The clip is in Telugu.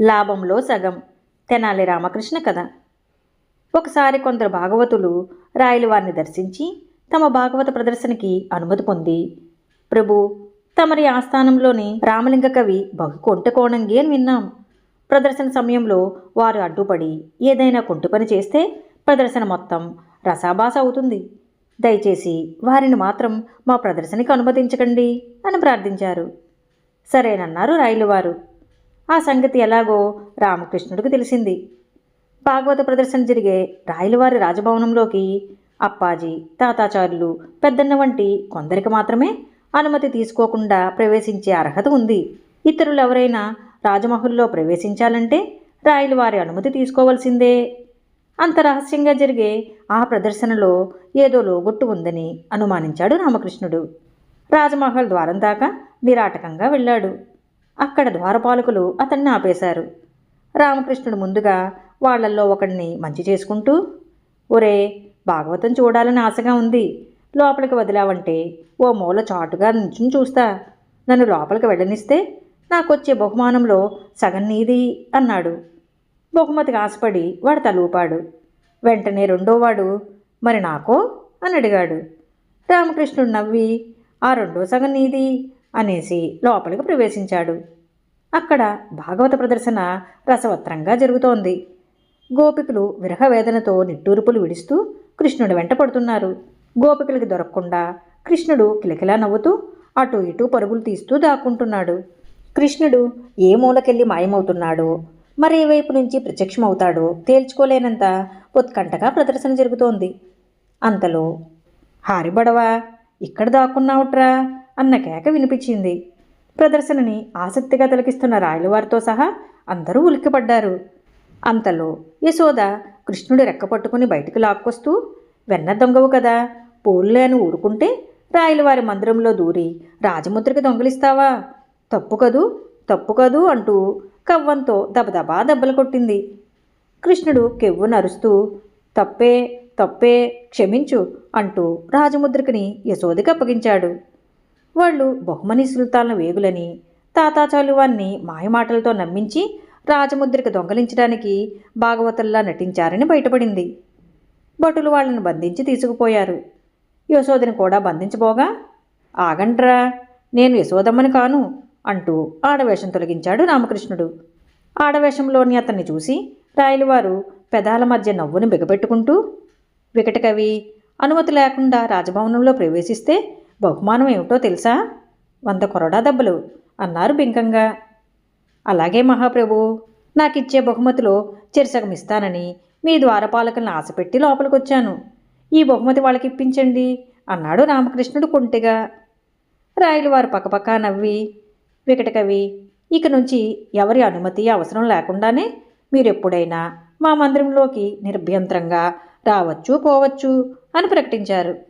లాభంలో సగం. తెనాలి రామకృష్ణ కథ. ఒకసారి కొందరు భాగవతులు రాయలు వారిని దర్శించి తమ భాగవత ప్రదర్శనకి అనుమతి పొంది. ప్రభు తమరి ఆస్థానంలోని రామలింగ కవి బహు కొంటకోణంగి అని విన్నాం. ప్రదర్శన సమయంలో వారు అడ్డుపడి ఏదైనా కొంటు పని చేస్తే ప్రదర్శన మొత్తం రసాభాస అవుతుంది. దయచేసి వారిని మాత్రం మా ప్రదర్శనకి అనుమతించకండి అని ప్రార్థించారు. సరేనన్నారు రాయలవారు ఆ సంగతి ఎలాగో రామకృష్ణుడికి తెలిసింది. భాగవత ప్రదర్శన జరిగే రాయలవారి రాజభవనంలోకి అప్పాజీ తాతాచారులు పెద్దన్న వంటి కొందరికి మాత్రమే అనుమతి తీసుకోకుండా ప్రవేశించే అర్హత ఉంది. ఇతరులు ఎవరైనా రాజమహల్లో ప్రవేశించాలంటే రాయలు వారి అనుమతి తీసుకోవాల్సిందే. అంత రహస్యంగా జరిగే ఆ ప్రదర్శనలో ఏదో లోగొట్టు ఉందని అనుమానించాడు రామకృష్ణుడు. రాజమహల్ ద్వారం దాకా నిరాటకంగా వెళ్ళాడు. అక్కడ ద్వారపాలకులు అతన్ని ఆపేశారు. రామకృష్ణుడు ముందుగా వాళ్ళల్లో ఒకడిని మంచి చేసుకుంటూ ఒరే భాగవతం చూడాలని ఆశగా ఉంది. లోపలికి వదిలావంటే ఓ మూల చాటుగా నించుని చూస్తా. నన్ను లోపలికి వెళ్ళనిస్తే నాకొచ్చే బహుమానంలో సగం నీది అన్నాడు. బహుమతికి ఆశపడి వాడు తలూపాడు. వెంటనే రెండోవాడు మరి నాకో? అని అడిగాడు. రామకృష్ణుడు నవ్వి ఆ రెండో సగం నీది. అనేసి లోపలికి ప్రవేశించాడు. అక్కడ భాగవత ప్రదర్శన రసవత్రంగా జరుగుతోంది. గోపికలు విరహవేదనతో నిట్టూరుపులు నిట్టూర్పులు విడుస్తూ కృష్ణుడి వెంట పడుతున్నారు. గోపికలకి దొరకకుండా కృష్ణుడు కిలకిలా నవ్వుతూ అటు ఇటు పరుగులు తీస్తూ దాక్కుంటున్నాడు. కృష్ణుడు ఏ మూలకెళ్ళి మాయమవుతున్నాడో మరే వైపు నుంచి ప్రత్యక్షమవుతాడో తేల్చుకోలేనంత ఉత్కంఠగా ప్రదర్శన జరుగుతోంది. అంతలో హారిబడవా ఇక్కడ దాక్కున్నావుట్రా అన్న కేక వినిపించింది. ప్రదర్శనని ఆసక్తిగా తిలకిస్తున్న రాయలవారితో సహా అందరూ ఉలిక్కిపడ్డారు. అంతలో యశోద కృష్ణుడి రెక్క పట్టుకుని బయటికి లాక్కొస్తూ వెన్న దొంగవు కదా పోల్లే అని ఊరుకుంటే రాయలవారి మందిరంలో దూరి రాజముద్రకి దొంగలిస్తావా? తప్పు కదూ తప్పు కదూ అంటూ కవ్వంతో దబదబా దెబ్బలు కొట్టింది. కృష్ణుడు కెవ్వు నరుస్తూ తప్పే తప్పే క్షమించు అంటూ రాజముద్రికని యశోదకి అప్పగించాడు. వాళ్ళు బహుమని సుల్తాన్ల వేగులని తాతాచాలువాన్ని మాయమాటలతో నమ్మించి రాజముద్రిక దొంగలించడానికి భాగవతుల్లా నటించారని బయటపడింది. భటులు వాళ్ళని బంధించి తీసుకుపోయారు. యశోదని కూడా బంధించబోగా ఆగండ్రా నేను యశోదమ్మని కాను అంటూ ఆడవేషం తొలగించాడు రామకృష్ణుడు. ఆడవేషంలోని అతన్ని చూసి రాయలవారు పెదాల మధ్య నవ్వును బిగపెట్టుకుంటూ వికటకవి అనుమతి లేకుండా రాజభవనంలో ప్రవేశిస్తే బహుమానం ఏమిటో తెలుసా? వంద కొరడా దెబ్బలు అన్నారు బింకంగా. అలాగే మహాప్రభు నాకిచ్చే బహుమతిలో చెరిసగం ఇస్తానని మీ ద్వారపాలకులను ఆశపెట్టి లోపలికొచ్చాను. ఈ బహుమతి వాళ్ళకి ఇప్పించండి అన్నాడు రామకృష్ణుడు కుంటిగా. రాయలవారు పక్కపక్క నవ్వి వికటకవి ఇక నుంచి ఎవరి అనుమతి అవసరం లేకుండానే మీరెప్పుడైనా మా మందిరంలోకి నిర్భ్యంతరంగా రావచ్చు పోవచ్చు అని ప్రకటించారు.